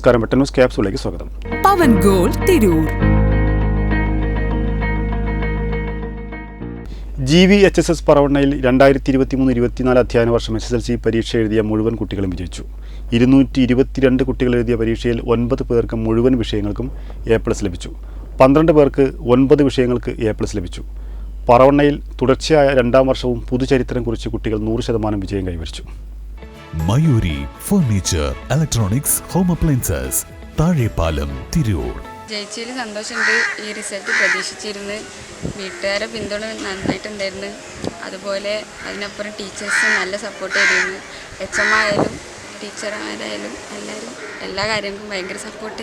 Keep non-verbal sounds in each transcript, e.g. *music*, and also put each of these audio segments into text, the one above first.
നമസ്കാരം. വെട്ടൻ ന്യൂസ് ക്യാപ്സിലേക്ക് സ്വാഗതം. Pavan gold Tirur. G V H S S പറവണ്ണയിൽ രണ്ടായിരത്തി ഇരുപത്തി മൂന്ന് ഇരുപത്തിനാല് അധ്യയന വർഷം എസ് എസ് എൽ സി പരീക്ഷ എഴുതിയ മുഴുവൻ കുട്ടികളും വിജയിച്ചു. ഇരുന്നൂറ്റി ഇരുപത്തിരണ്ട് കുട്ടികൾ എഴുതിയ പരീക്ഷയിൽ ഒൻപത് പേർക്ക് മുഴുവൻ വിഷയങ്ങൾക്കും എ പ്ലസ് ലഭിച്ചു. പന്ത്രണ്ട് പേർക്ക് ഒൻപത് വിഷയങ്ങൾക്ക് എ പ്ലസ് ലഭിച്ചു. പറവണ്ണയിൽ തുടർച്ചയായ രണ്ടാം വർഷവും പുതുചരിത്രം കുറിച്ച് കുട്ടികൾ നൂറ് ശതമാനം വിജയം കൈവരിച്ചു. Mayuri furniture electronics home appliances Thazhepalam Tirur. ജയിച്ചതിൽ സന്തോഷമുണ്ട്. ഈ റിസൾട്ട് പ്രതീക്ഷിച്ചിരുന്നു വീട്ടുകാരെ പിന്തുണ നന്നായിട്ടുണ്ടായിരുന്നു. അതുപോലെ അതിനപ്പുറം ടീച്ചേഴ്സ് നല്ല സപ്പോർട്ട് ചെയ്തിരുന്നു. എച്ച് എം ആയാലും ടീച്ചർമാരായാലും എല്ലാവരും എല്ലാ കാര്യങ്ങൾക്കും ഭയങ്കര സപ്പോർട്ട്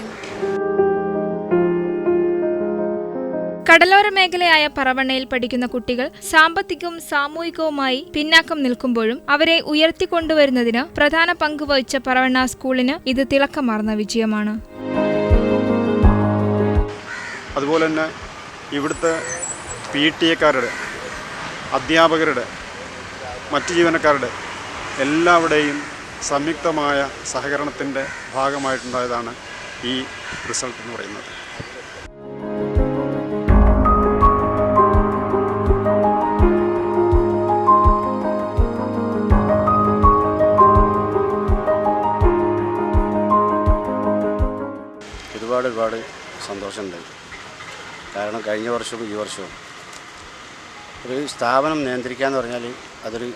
കടലോര മേഖലയായ പറവണ്ണയിൽ പഠിക്കുന്ന കുട്ടികൾ സാമ്പത്തികവും സാമൂഹികവുമായി പിന്നാക്കം നിൽക്കുമ്പോഴും അവരെ ഉയർത്തിക്കൊണ്ടുവരുന്നതിന് പ്രധാന പങ്ക് വഹിച്ച പറവണ്ണ സ്കൂളിന് ഇത് തിളക്കമാർന്ന വിജയമാണ്. അതുപോലെ തന്നെ ഇവിടുത്തെ പി ടി എക്കാരുടെ അധ്യാപകരുടെ മറ്റ് ജീവനക്കാരുടെ എല്ലാവരുടെയും സംയുക്തമായ സഹകരണത്തിന്റെ ഭാഗമായിട്ടുണ്ടായതാണ് ഈ റിസൾട്ട് എന്ന് പറയുന്നത്. സന്തോഷമുണ്ട്. കാരണം കഴിഞ്ഞ വർഷവും ഈ വർഷവും ഒരു സ്ഥാപനം നിയന്ത്രിക്കുക എന്ന് പറഞ്ഞാൽ അതൊരു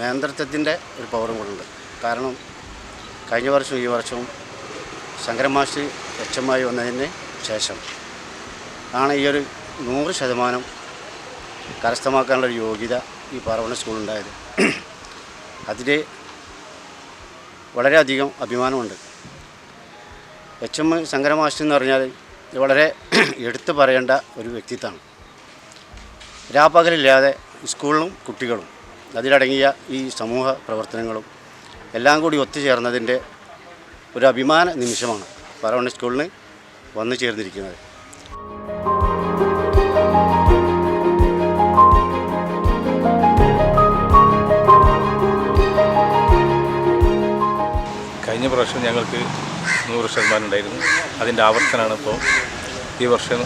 നേതൃത്വത്തിന്റെ ഒരു പവറും ഉണ്ട് കാരണം കഴിഞ്ഞ വർഷവും ഈ വർഷവും ശങ്കരൻ മാഷ് എച്ച് വന്നതിന് ശേഷം ആണ് ഈ ഒരു നൂറ് ശതമാനം കരസ്ഥമാക്കാനുള്ള ഒരു യോഗ്യത ഈ പാർവണ സ്കൂളുണ്ടായത് അതിൽ വളരെയധികം അഭിമാനമുണ്ട്. എച്ച് എം ശങ്കരമാസ്റ്റർ എന്ന് പറഞ്ഞാൽ വളരെ *clears throat* എടുത്തു പറയേണ്ട ഒരു വ്യക്തിത്വമാണ്. രാപ്പകലില്ലാതെ സ്കൂളിലും കുട്ടികളും അതിലടങ്ങിയ ഈ സമൂഹ പ്രവർത്തനങ്ങളും എല്ലാം കൂടി ഒത്തുചേർന്നതിന്റെ ഒരു അഭിമാന നിമിഷമാണ് പറവണ്ണ സ്കൂളിന് വന്നു ചേർന്നിരിക്കുന്നത്. കഴിഞ്ഞ പ്രാവശ്യം ഞങ്ങൾക്ക് നൂറ് ശതമാനം ഉണ്ടായിരുന്നു. അതിന്റെ ആവർത്തനമാണ് ഇപ്പോൾ ഈ വർഷം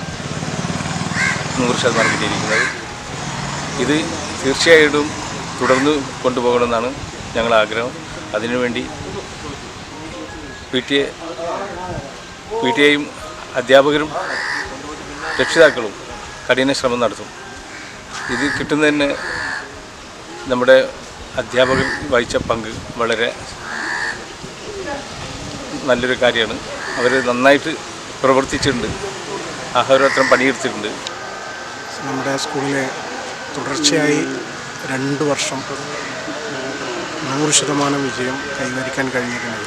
നൂറ് ശതമാനം കിട്ടിയിരിക്കുന്നത്. ഇത് തീർച്ചയായിട്ടും തുടർന്ന് കൊണ്ടുപോകണമെന്നാണ് ഞങ്ങളുടെ ആഗ്രഹം. അതിനുവേണ്ടി P T A P T എയും അധ്യാപകരും രക്ഷിതാക്കളും കഠിന ശ്രമം നടത്തും. ഇത് കിട്ടുന്നതിന് നമ്മുടെ അധ്യാപകർ വഹിച്ച പങ്ക് വളരെ നല്ലൊരു കാര്യമാണ്. അവർ നന്നായിട്ട് പ്രവർത്തിച്ചിട്ടുണ്ട്. അഹോരാത്രം പണിയെടുത്തിട്ടുണ്ട്. നമ്മുടെ സ്കൂളിലെ തുടർച്ചയായി രണ്ട് വർഷം നൂറ് ശതമാനം വിജയം കൈവരിക്കാൻ കഴിഞ്ഞിരിക്കുന്നത്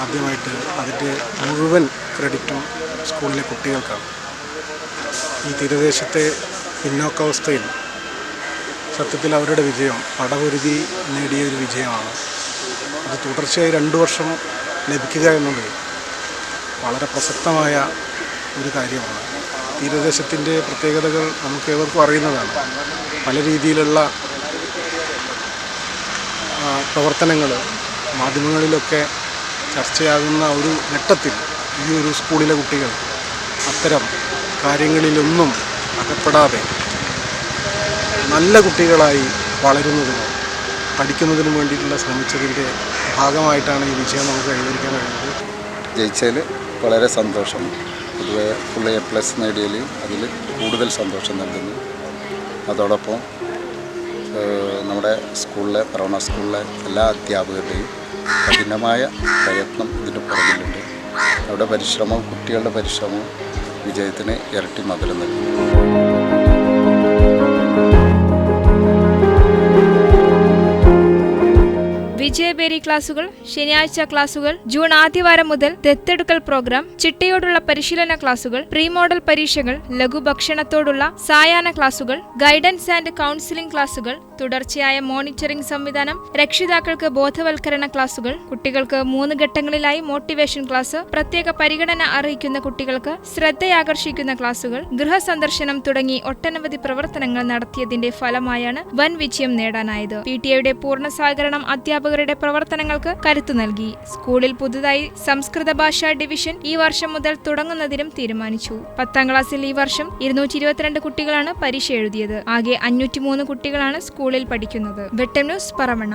ആദ്യമായിട്ട് അതിന്റെ മുഴുവൻ ക്രെഡിറ്റും സ്കൂളിലെ കുട്ടികൾക്കാണ്. ഈ തീരദേശത്തെ പിന്നോക്കാവസ്ഥയിൽ സത്യത്തിൽ അവരുടെ വിജയം പടപൊരുതി നേടിയ ഒരു വിജയമാണ്. അത് തുടർച്ചയായി രണ്ട് വർഷം ലഭിക്കുക എന്നുള്ളത് വളരെ പ്രസക്തമായ ഒരു കാര്യമാണ്. തീരദേശത്തിന്റെ പ്രത്യേകതകൾ നമുക്ക് ഏവർക്കും അറിയുന്നതാണ്. പല രീതിയിലുള്ള പ്രവർത്തനങ്ങൾ മാധ്യമങ്ങളിലൊക്കെ ചർച്ചയാകുന്ന ഒരു ഘട്ടത്തിൽ ഈ ഒരു സ്കൂളിലെ കുട്ടികൾ അത്തരം കാര്യങ്ങളിലൊന്നും അകപ്പെടാതെ നല്ല കുട്ടികളായി വളരുന്നതിനും പഠിക്കുന്നതിനും വേണ്ടിയിട്ടുള്ള ശ്രമിച്ചതിന്റെ ഭാഗമായിട്ടാണ് ഈ വിജയം നമുക്ക് കൈവരിക്കാൻ കഴിയുന്നത്. ജയിച്ചതിൽ വളരെ സന്തോഷം. പൊതുവെ ഫുൾ എ പ്ലസ് നേടിയതിൽ അതിൽ കൂടുതൽ സന്തോഷം നൽകുന്നു. അതോടൊപ്പം നമ്മുടെ സ്കൂളിലെ പറവണ സ്കൂളിലെ എല്ലാ അധ്യാപകരുടെയും കഠിനമായ പ്രയത്നം ഇതിന്റെ പുറകിലുണ്ട്. അവരുടെ പരിശ്രമവും കുട്ടികളുടെ പരിശ്രമവും വിജയത്തിന് ഇരട്ടി മധുരം നൽകുന്നു. വിജയബേരി ക്ലാസുകൾ ശനിയാഴ്ച ക്ലാസുകൾ ജൂൺ ആദ്യവാരം മുതൽ ദത്തെടുക്കൽ പ്രോഗ്രാം ചിട്ടയോടുള്ള പരിശീലന ക്ലാസുകൾ പ്രീ മോഡൽ പരീക്ഷകൾ ലഘുഭക്ഷണത്തോടുള്ള സായാഹ്ന ക്ലാസുകൾ ഗൈഡൻസ് ആൻഡ് കൗൺസിലിംഗ് ക്ലാസുകൾ തുടർച്ചയായ മോണിറ്ററിംഗ് സംവിധാനം രക്ഷിതാക്കൾക്ക് ബോധവൽക്കരണ ക്ലാസുകൾ കുട്ടികൾക്ക് മൂന്ന് ഘട്ടങ്ങളിലായി മോട്ടിവേഷൻ ക്ലാസ് പ്രത്യേക പരിഗണന അറിയിക്കുന്ന കുട്ടികൾക്ക് ശ്രദ്ധയാകർഷിക്കുന്ന ക്ലാസുകൾ ഗൃഹസന്ദർശനം തുടങ്ങി ഒട്ടനവധി പ്രവർത്തനങ്ങൾ നടത്തിയതിന്റെ ഫലമായാണ് വൻ വിജയം നേടാനായത്. പി ടി എയുടെ പൂർണ സഹകരണം അധ്യാപകരുടെ ഭാഷയുടെ പ്രവർത്തനങ്ങൾക്ക് കരുത്തു നൽകി. സ്കൂളിൽ പുതുതായി സംസ്കൃത ഭാഷാ ഡിവിഷൻ ഈ വർഷം മുതൽ തുടങ്ങുന്നതിനും തീരുമാനിച്ചു. പത്താം ക്ലാസ്സിൽ ഈ വർഷം ഇരുന്നൂറ്റി ഇരുപത്തിരണ്ട് കുട്ടികളാണ് പരീക്ഷ എഴുതിയത്. ആകെ അഞ്ഞൂറ്റിമൂന്ന് കുട്ടികളാണ് സ്കൂളിൽ പഠിക്കുന്നത്. വെട്ടം ന്യൂസ് പറവണ.